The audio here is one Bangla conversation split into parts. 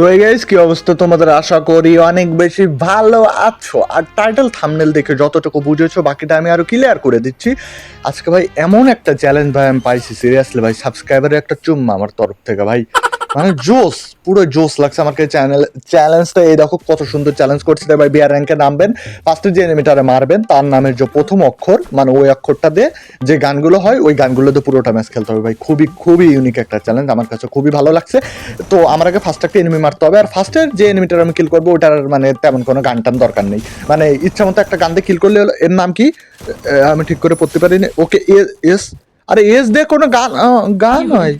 তো এই গাইজ কি অবস্থা তোমাদের? আশা করি অনেক বেশি ভালো আছো। আর টাইটেল থামনেল দেখে যতটুকু বুঝেছ, বাকিটা আমি আরও ক্লিয়ার করে দিচ্ছি। আজকে ভাই, এমন একটা চ্যালেঞ্জ ভাই আমি পাইছি সিরিয়াসলি ভাই সাবস্ক্রাইবারের একটা চুম্মা আমার তরফ থেকে ভাই। মানে জোস পুরো জোস লাগছে আমাকে চ্যানেল চ্যালেঞ্জটা এই দেখো কত সুন্দর চ্যালেঞ্জ করছে। ভাই বিয়ার র্যাঙ্কে নামবেন ফার্স্টে যে এনিমিটারে মারবেন, তার নামের যে প্রথম অক্ষর মানে ওই অক্ষরটা দিয়ে যে গানগুলো হয়, ওই গানগুলো দিয়ে পুরোটা ম্যাচ খেলতে হবে ভাই। খুবই খুবই ইউনিক একটা চ্যালেঞ্জ আমার কাছে খুবই ভালো লাগছে। তো আমার আগে ফার্স্ট একটা এনিমি মারতে হবে, আর ফার্স্টের যে এনিমিটার আমি কিল করব, ওটার মানে তেমন কোনো গান টান দরকার নেই। মানে ইচ্ছা মতো একটা গান দিয়ে কিল করলে এর নাম কি? আমি ঠিক করে পড়তে পারিনি। ওকে এস, আরে এস দিয়ে কোনো গান গান হয়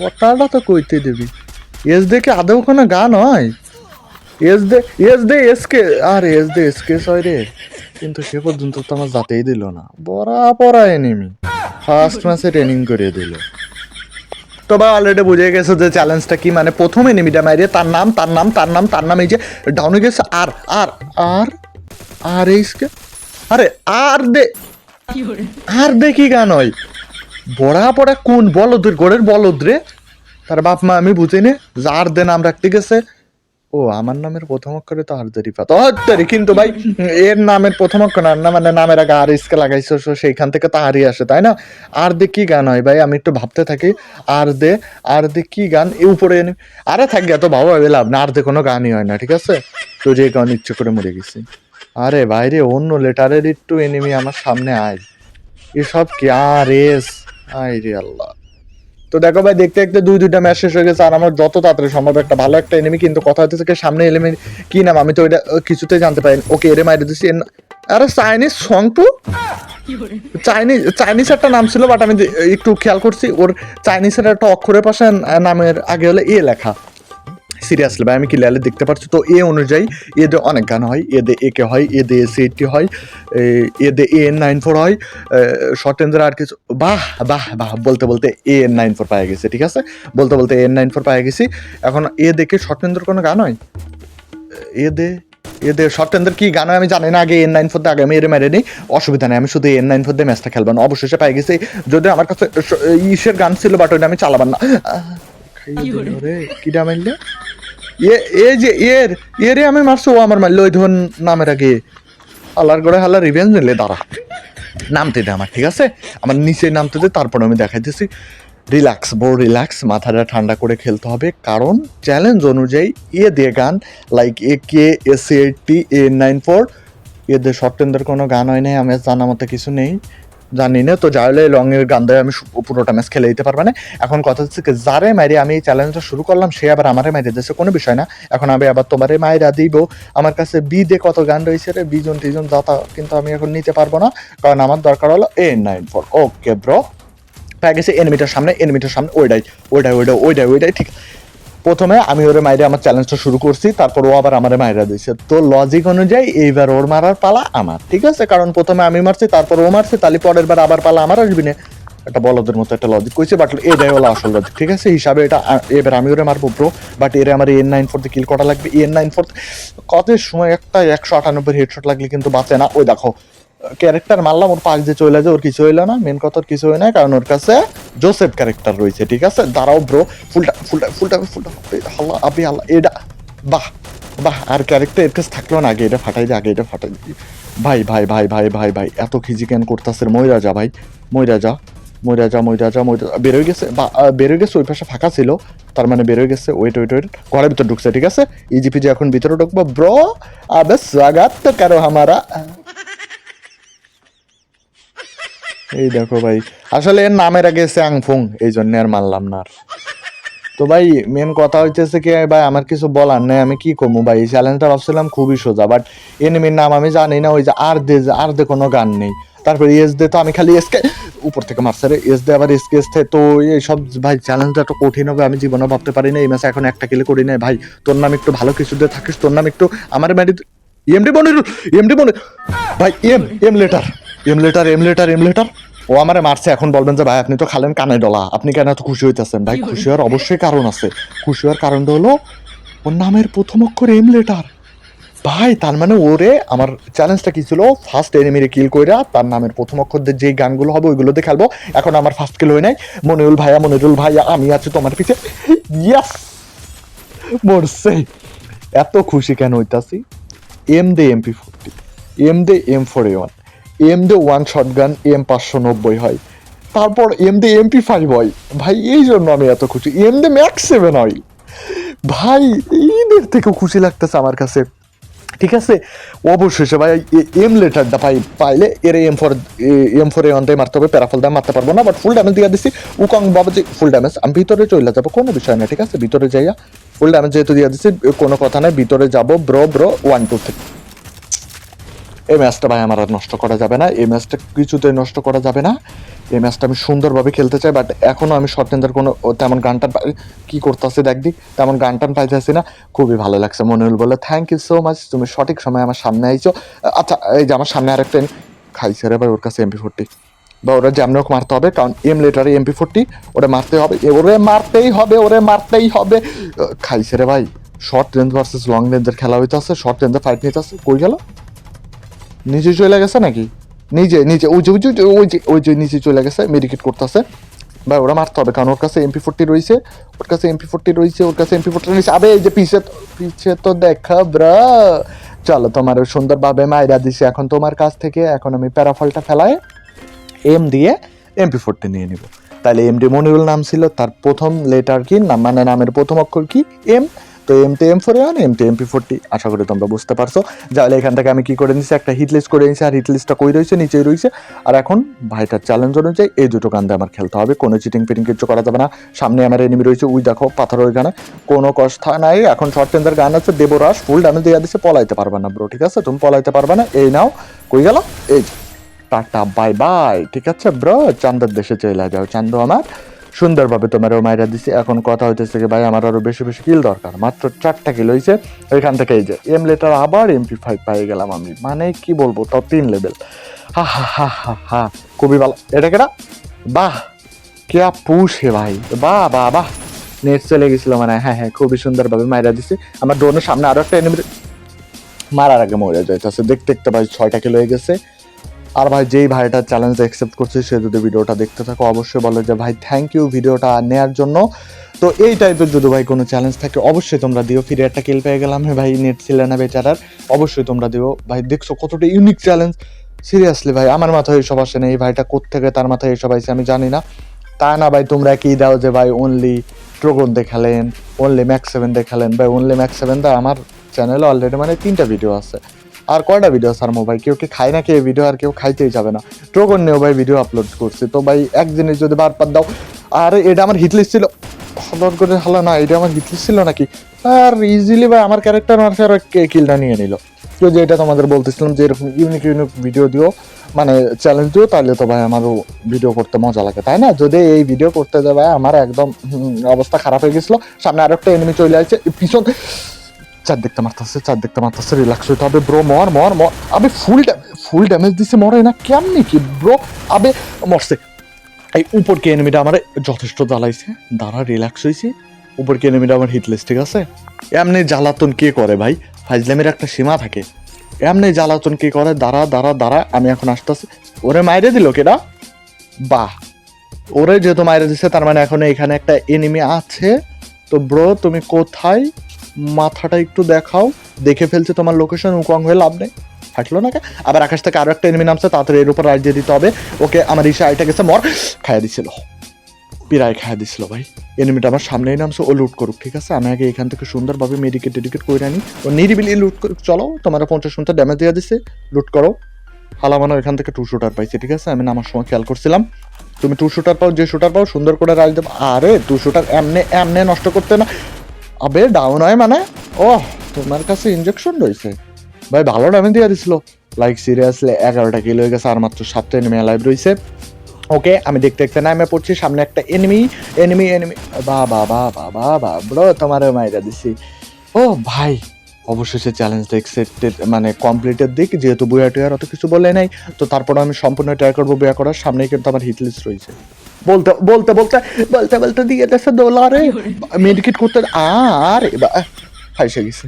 কথাটা তো কইতে দিবি। এস দে কি আদৌ কোনো গান হয় এস দে এস দে এসকে আর এস দে এসকে হয় রে। কিন্তু সে পর্যন্ত তো আমার যাতেই দিল না। বড়া পড়া এনিমি ফার্স্ট ম্যাচে ট্রেনিং করে দিল। তো ভাই অলরেডি বুঝে গেছে যে চ্যালেঞ্জটা কি? মানে প্রথম এনিমিটা মারিয়ে তার নাম তার নাম তার নাম তার নাম এই যে ডাউনে গেছে। আর আর আর আর এইসকে আরে আর দে আর দে কি গান হয়? বড়া পড়া কোন বলদ গোড়ের বলদ রে? তার বাপ মা আমি বুঝিনি যার দে নাম রাখতে গেছে। ও, আমার নামের প্রথম অক্ষরে তো আরদারি পাত হত্যারি কিন্তু ভাই, এর নামের প্রথম অক্ষর না মানে নামের আগে আর ইসকে লাগাইছো সেইখান থেকে তাহারই আসে, তাই না? আর দে কি গান হয় ভাই? আমি একটু ভাবতে থাকি। আর দে আর দে কি গান? এ উপরে এনে আরে থাক গে তো ভাবো ভাবে লাভ না, আর দে কোনো গানই হয় না, ঠিক আছে? তো যে গান ইচ্ছে করে মরে গেছি। আরে বাইরে অন্য লেটারের একটু এনিমি আমার সামনে আয়। এসব কি? আর এস আই রে আল্লাহ। তো দেখো ভাই, দেখতে দেখতে দুই, দুইটা ম্যাচ শেষ হয়ে গেছে আর আমার যত তাড়াতাড়ি সম্ভব, একটা ভালো একটা এনিমি কিন্তু কথা হচ্ছে সামনে এলিমি কি নাম? আমি তো ওইটা কিছুতেই জানতে পারি ওকে, এরে মাইরে দিচ্ছি আরে চাইনিজ সংপু চাইনিজ চাইনিজ একটা নাম ছিল বাট আমি একটু খেয়াল করছি, ওর চাইনিজের একটা অক্ষরের পাশে নামের আগে হলে এ লেখা। সিরিয়াসলি ভাই আমি ক্লিয়ারলি দেখতে পাচ্ছি তো এ অনুযায়ী এদে অনেক গান হয়। এদে এ কে হয় এদে এস এইটটি হয় এ- এদে এ এন নাইন ফোর হয় শর্ট রেঞ্জের আর কিছু বাহ বাহ বাহ বলতে বলতে এ এন নাইন ফোর পাওয়া গেছে ঠিক আছে? বলতে বলতে এ এন নাইন ফোর পাওয়া গেছি। এখন এ দেখে শর্ট রেঞ্জের কোনো গান হয়? এ দে এদের শর্ট রেঞ্জের কি গান হয় আমি জানি না আগে এন নাইন ফোর দিয়ে আগে আমি এর মেরে নিই। অসুবিধা নেই আমি শুধু এন নাইন ফোর দিয়ে ম্যাচটা খেলব। না অবশেষে পাই গেছি যদি আমার কাছে ইসের গান ছিল বাট ওইটা আমি চালাবার না। মারলে এ এ যে, এর এরে আমি মারছো, ও আমার মারলো, ওই ধন নামের আগে। আল্লাহর গড়ে হাল্লা রিভেঞ্জ নিলে, দাঁড়া। নামতে দে আমার ঠিক আছে? আমার নিচে নামতে দে, তারপর আমি দেখাইতেছি। রিল্যাক্স বড় রিল্যাক্স মাথাটা ঠান্ডা করে খেলতে হবে। কারণ চ্যালেঞ্জ অনুযায়ী, এ দিয়ে গান like A K S eighty A nine four এদের শর্ট কোনো গান হয় নাই আমার জানা মতো কিছু নেই। জানি না, তো যাইলে লং এর গান দিয়ে আমি পুরোটা ম্যাচ খেলে দিতে পারবে না। এখন কথা হচ্ছে যারে মাইরে আমি এই চ্যালেঞ্জটা শুরু করলাম, সে আবার আমারে মাইরে দিয়েছে, কোনো বিষয় না। এখন আমি আবার তোমারে মাইরা দিব। আমার কাছে বি দে কত গান রয়েছে রে? বিজন টিজন যাতা কিন্তু আমি এখন নিতে পারব না। কারণ আমার দরকার হলো A nine four okay bro পেয়ে গেছে এনিমিটার সামনে এনিমিটার সামনে ওইটাই ওইটাই ওইটাই ওইটাই ওইটাই, ঠিক। প্রথমে আমি ওরে মাইরে আমার চ্যালেঞ্জটা শুরু করছি, তারপর ও আবার আমারে মাইরা দিয়েছে তো লজিক অনুযায়ী এইবার ওর মারার পালা আমার, ঠিক আছে? কারণ প্রথমে আমি মারছি, তারপর ও মারছে, তাহলে পরের বার আবার পালা আমার আসবি না। একটা বলদের মতো একটা লজিক কইছে বাট এটাই হলো আসল লজিক ঠিক আছে? হিসাবে এটা এবার আমি ওরে মারবো ব্রো বাট এর আমার এন নাইন ফোরতে কিল করা লাগবে। এন নাইন ফোর কত সময় একটা একশো আটানব্বই হেডশট লাগলে কিন্তু বাঁচে না। ওই দেখো ক্যারেক্টার মারলাম, ওর পাশ দিয়ে চলে যায়, ওর কিছু হইল না মেন কথা কিছু হয় না কারণ ওর কাছে জোসেফ ক্যারেক্টার রয়েছে, ঠিক আছে? দাঁড়াও ব্রো ফুলটা ফুলটা ফুলটা ফুলটা হাল্লা আপনি হাল্লা এটা বাহ বাহ, আর ক্যারেক্টার এর কাছে থাকল না, আগে এটা ফাটাই দিয়ে আগে এটা ফাটাই দিই ভাই ভাই ভাই ভাই ভাই ভাই, এত খিজি কেন করতেছে ময়রা যা ভাই ময়রা যা ময়রা যা ময়রা যা ময়রা বেরোয় গেছে, বা বেরোয় গেছে, ওই পাশে ফাঁকা ছিল, তার মানে বেরোয় গেছে ওয়েট ওয়েট ওয়েট ঘরের ভিতর ঢুকছে, ঠিক আছে? ইজি পিজি এখন ভিতরে ঢুকবো ব্রো আবে স্বাগত করো হামারা। এই দেখো ভাই। আসলে এর নামের আগে স্যাংফুং, এই জন্য আর মানলাম না তো ভাই মেন কথা হইতেছে কি, ভাই, আমার কিছু বলার নেই, আমি কি করব ভাই? এই চ্যালেঞ্জটা ভাবছিলাম খুবই সোজা বাট এনিমির নাম আমি জানি না, ওই যে আর দে আর দে কোনো গান নেই। তারপরে এস দে তো আমি খালি এসকে উপর থেকে মারছে রে, এস দে আবার এসকে এস তো এইসব ভাই চ্যালেঞ্জটা একটু কঠিন হবে, আমি জীবনে ভাবতে পারি না, এই ম্যাচে এখন একটা কিলে করি না ভাই। তোর নাম একটু ভালো কিছু দিয়ে থাকিস, তোর নাম একটু আমার ম্যাডি এমডি বনির এমডি বনির ভাই M M letter M letter M letter M letter ও আমারে মারছে এখন বলবেন যে ভাই আপনি তো খালেন কানে ডলা। আপনি কেন এত খুশি হইতেছেন? ভাই খুশি হওয়ার অবশ্যই কারণ আছে। খুশি হওয়ার কারণটা হলো ওর নামের প্রথম অক্ষর এম লেটার ভাই তার মানে ওরে আমার চ্যালেঞ্জটা কি ছিল? ফার্স্ট এনিমিরে কিল কইরা তার নামের প্রথম অক্ষর দিয়ে যে গানগুলো হবে ওইগুলোতে খেলব। এখন আমার ফার্স্ট কিল হয়ে নাই। মনিরুল ভাইয়া মনিরুল ভাইয়া আমি আছি তোমার পিছে। ইয়াস মরছে। এত খুশি কেন হইতাছি? এম দে এমপি ফোরটি এম দে এম ফোর ওয়ান এম দে ওয়ান শটগান, এম পাঁচশো নব্বই হয়। তারপর এম দে এমপি ফাইভ হয়। ভাই, এই জন্য আমি এত খুশি। এম দে ম্যাক্স সেভেন হয়। ভাই ঈদের থেকেও খুশি লাগতেছে আমার কাছে। ঠিক আছে? অবশেষে ভাই এম লেটারটা পাই পাইলে এর M four M four A অন্তে মারতে হবে। প্যারাফল দাম মারতে পারব না বাট ফুল ড্যামেজ দিয়ে দিছি। উকং বাবা যে ফুল ড্যামেজ আমি ভিতরে চলে যাব, কোনো বিষয় না ঠিক আছে? ভিতরে যাইয়া ফুল ড্যামেজ যেহেতু দিয়ে দিছি, কোনো কথা নাই। ভিতরে যাব bro bro one two three এই ম্যাচটা ভাই আমার আর নষ্ট করা যাবে না। এই ম্যাচটা কিছুতেই নষ্ট করা যাবে না। এই ম্যাচটা আমি সুন্দরভাবে খেলতে চাই বাট এখনও আমি শর্ট রেঞ্জের কোনো তেমন গান কী করতেছে দেখ দিক তেমন গান টান পাইতেছি না। খুবই ভালো লাগছে। মনিউল বলে থ্যাংক ইউ সো মাচ তুমি সঠিক সময় আমার সামনে আইছো। আচ্ছা এই যে আমার সামনে আরেকটা খাইছে রে ভাই ওর কাছে এমপি ফোরটি বা ওরা যেমন হোক মারতে হবে, কারণ এম লেটারে এমপি ফোরটি ওরে মারতে হবে। ওরে মারতেই হবে, ওরে মারতেই হবে। খাইছে রে ভাই। শর্ট রেঞ্জ ভার্সেস লং রেঞ্জের খেলা হইতেছে, শর্ট রেঞ্জে ফাইট নিতেছে কই গেল? নিচে চলে গেছে নাকি? নিজে নিজে, ওই যে ওই যে ওই যে ওই যে নিচে চলে গেছে মেডিকেট করতেছে। ভাই, ওরা মারতে হবে, কারণ ওর কাছে এমপি ফোরটি রয়েছে, ওর কাছে এমপি ফোরটি রয়েছে, ওর কাছে এমপি ফোরটি রয়েছে। আবে, এই যে পিছে পিছে তো দেখা, ব্রা। চলো, তোমার সুন্দরভাবে মাইরা দিছে। এখন তোমার কাছ থেকে, এখন আমি প্যারাফলটা ফেলায় এম দিয়ে এমপি ফোরটি নিয়ে নিব। তাহলে এম ডি মনিরুল নাম ছিল, তার প্রথম লেটার কি? নাম মানে নামের প্রথম অক্ষর কি? এম তো এম তে M four one M T M P forty আশা করি তোমরা বুঝতে পারছ। তাহলে এখান থেকে আমি কি করে নিচ্ছি একটা হিট লিস্ট করে নিচ্ছি আর হিট লিস্টটা কই রয়েছে, নিচেই রয়েছে। আর এখন ভাইটার চ্যালেঞ্জ অনুযায়ী এই দুটো গান্দে আমার খেলতে হবে। কোনো চিটিং ফিটিং কিছু করা যাবে না। সামনে আমার এনিমি রয়েছে উই দেখো পাথর ওইখানে। কোনো কথা নাই। এখন শর্ট টেন্ডার গান আছে দেবরাস ফুল ড্যামেজ দিয়ে দিচ্ছে পলাইতে পারবে না ব্রো ঠিক আছে? তুমি পলাইতে পারবে না। এই নাও, কই গেল? এই। টাটা বাই বাই ঠিক আছে ব্রো চান্দের দেশে চলে যাও চান্দু আমার। সুন্দরভাবে তোমারও মাইরা দিছি। এখন কথা হইতেছে কি, ভাই, আমার আরও বেশি বেশি কিল দরকার। মাত্র চারটা কিল হয়েছে ওইখান থেকে এই যে এম লেটার আবার এমপি ফাইভ পেয়ে গেলাম আমি। মানে কি বলব তাও তিন লেভেল হা হা হা হা হা, খুবই ভালো। এটা কেটা বাহ! কে পুষ ভাই। বাহ বাহ বাহ! নেট চলে গেছিল মানে হ্যাঁ হ্যাঁ খুবই সুন্দরভাবে মাইরা দিছি। আমার ড্রোনের সামনে আরও একটা এনিমি মারার আগে মরে যাইতেছে। দেখতে দেখতে ভাই ছয়টা কিলো হয়ে গেছে। আর ভাই, যেই ভাইটা চ্যালেঞ্জ অ্যাকসেপ্ট করছে, সে যদি ভিডিওটা দেখতে থাকো, অবশ্যই বলো যে, ভাই থ্যাংক ইউ ভিডিওটা নেওয়ার জন্য। তো এই টাইপের যদি ভাই কোনো চ্যালেঞ্জ থাকে, অবশ্যই তোমরা দিও। ফিরে একটা কিল পেয়ে গেলাম ভাই, নেট ছিল না বেচারার। অবশ্যই তোমরা দিও। ভাই, দেখছ কতটা ইউনিক চ্যালেঞ্জ সিরিয়াসলি ভাই, আমার মাথায় এসব আসে না। এই ভাইটা কোত্থেকে, তার মাথায় এসব আসে, আমি জানি না। তা না ভাই, তোমরা কি দাও যে, ভাই অনলি ট্রোগন দেখালেন অনলি ম্যাক্স সেভেন দেখালেন। ভাই অনলি ম্যাক্স সেভেন দা আমার চ্যানেলে অলরেডি মানে তিনটা ভিডিও আছে। আর কয়টা ভিডিও স্যার ভাই? কেউ কি খায় নাকি এই ভিডিও আর কেউ খাইতেই যাবে না। ট্রোগন নিয়েও ভাই ভিডিও আপলোড করছি। তো ভাই, এক জিনিস যদি বারবার দাও, আর এটা আমার হিটলিস্ট ছিল। হলর করে হালা না, এটা আমার হিটলিস্ট ছিল নাকি? আর ইজিলি ভাই, আমার ক্যারেক্টার আর কিলটা নিয়ে নিল। তো যে এটা তোমাদের বলতেছিলাম যে এরকম ইউনিক ইউনিক ভিডিও দিও মানে চ্যালেঞ্জ দিও, তাহলে তো ভাই আমারও ভিডিও করতে মজা লাগে, তাই না? যদি এই ভিডিও করতে যাবে আমার একদম অবস্থা খারাপ হয়ে গেছিল। সামনে আরেকটা এনিমি চলে আসছে, পিছন চার দেখতে মারতেছে, চার দেখতে মারতেছে রিল্যাক্স হইতে হবে ব্রো মর মর মর। আবে ফুল ফুল ড্যামেজ দিছে মরে, না কেমনি কি ব্রো আবে মরছে। এই উপরকে এনিমিটা আমার যথেষ্ট জ্বালাইছে, দাঁড়া রিল্যাক্স হয়েছি উপরকে এনিমিটা আমার হিটলেস ঠিক আছে? এমনি জ্বালাতন কে করে ভাই? ফাইজলামের একটা সীমা থাকে। এমনি জ্বালাতন কে করে? দাঁড়া দাঁড়া দাঁড়া, আমি এখন আসতেছি। ওরে মাইরে দিল কেডা বাহ। ওরে যেহেতু মাইরে দিচ্ছে তার মানে এখন এখানে একটা এনিমি আছে। তো ব্রো তুমি কোথায়? মাথাটা একটু দেখাও, দেখে ফেলছে তোমার লোকেশন উকং হয়ে লাভ নেই। হাঁটলো না? আবার আকাশ থেকে আরও একটা এনিমি নামছে, তাড়াতাড়ি এর উপর রাইট দিয়ে দিতে হবে। ওকে, আমার ইসে আইটা গেছে, মর। খাইয়া দিছিল। পিরায় খাইয়া দিছিল ভাই। এনিমিটা আমার সামনেই নামছে, ও লুট করুক, ঠিক আছে? আমি আগে এখান থেকে সুন্দরভাবে মেডিকেট টেডিকেট করে আনি। ও নিরিবিলি লুট করুক। চলো তোমার পঞ্চাশ পঞ্চাশ ড্যামেজ দিয়ে দিছে। লুট করো। হালামানো এখান থেকে টু শুটার পাইছে, ঠিক আছে? আমি নামার সময় খেয়াল করছিলাম। তুমি টু শুটার পাও, যে শুটার পাও, সুন্দর করে রাজ দেবো। আরে টু শুটার এমনে এমনে নষ্ট করতে না। আবে ডাউন হয় মানে? ও তোমার কাছে ইনজেকশন রয়েছে। ভাই, ভালো ড্যামেজ দিয়ে দিছিল। লাইক সিরিয়াসলি এগারোটা কিলো হয়ে গেছে, আর মাত্র সাতটা এনিমি লাইভ রয়েছে। ওকে আমি দেখতে দেখতে নামে পড়ছি, সামনে একটা এনিমি এনিমি এনিমি বা বা বা বা বা বা ব্রো তোমারও মাইরা দিছি। ও, ভাই, অবশেষে চ্যালেঞ্জটা এক্সেপ্টেড মানে কমপ্লিটের দিক, যেহেতু বুয়া টুয়ার অত কিছু বলে নাই, তো তারপর আমি সম্পূর্ণ ট্রাই করব বুয়া করার, সামনেই কিন্তু আমার হিটলিস্ট রয়েছে। বলতে বলতে বলতে বলতে বলতে দিয়ে দেশে ডলারে মেডিকেট করতে আর ফাইসে গেছে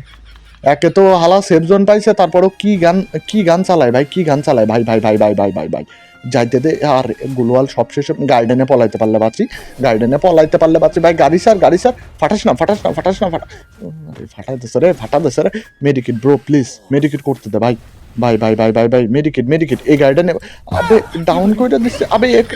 একে তো হালা সেফ জোন পাইছে তারপরও কি গান কি গান চালায় ভাই কি গান চালায় ভাই ভাই ভাই ভাই ভাই ভাই ভাই যাইতে দে আর গুলওয়াল সবশেষে গার্ডেনে পলাইতে পারলে বাঁচি গার্ডেনে পলাইতে পারলে বাঁচি ভাই গাড়ি স্যার গাড়ি স্যার ফাটাস না ফাটাস না ফাটাস না ফাটা ফাটা দেছে রে ফাটা দেছে রে মেডিকেট ব্রো প্লিজ মেডিকেট করতে দে ভাই ভাই ভাই ভাই ভাই ভাই মেডিকেট মেডিকেট এই গার্ডেনে আবে ডাউন করে দিচ্ছে আবে এক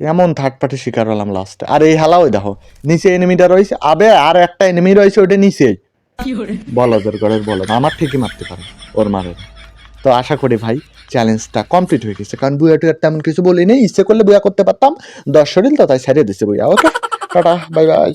এমন থার্ড পার্টি শিকার হলাম লাস্টে আর এই হালাও দেখো, নিচে এনিমিটা রয়েছে, আবে, আর একটা এনিমি রয়েছে ওটা নিচেই। বলদের ঘরের বলদ আমার ঠিকই মারতে পারে, ওর মারে। তো আশা করি ভাই চ্যালেঞ্জটা কমপ্লিট হয়ে গেছে। কারণ বুয়া টুয়ার তেমন কিছু বলিনি, ইচ্ছে করলে বুয়া করতে পারতাম। দশ শরীর তো তাই সারিয়ে দিচ্ছে বুয়া ওকে টাটা বাই বাই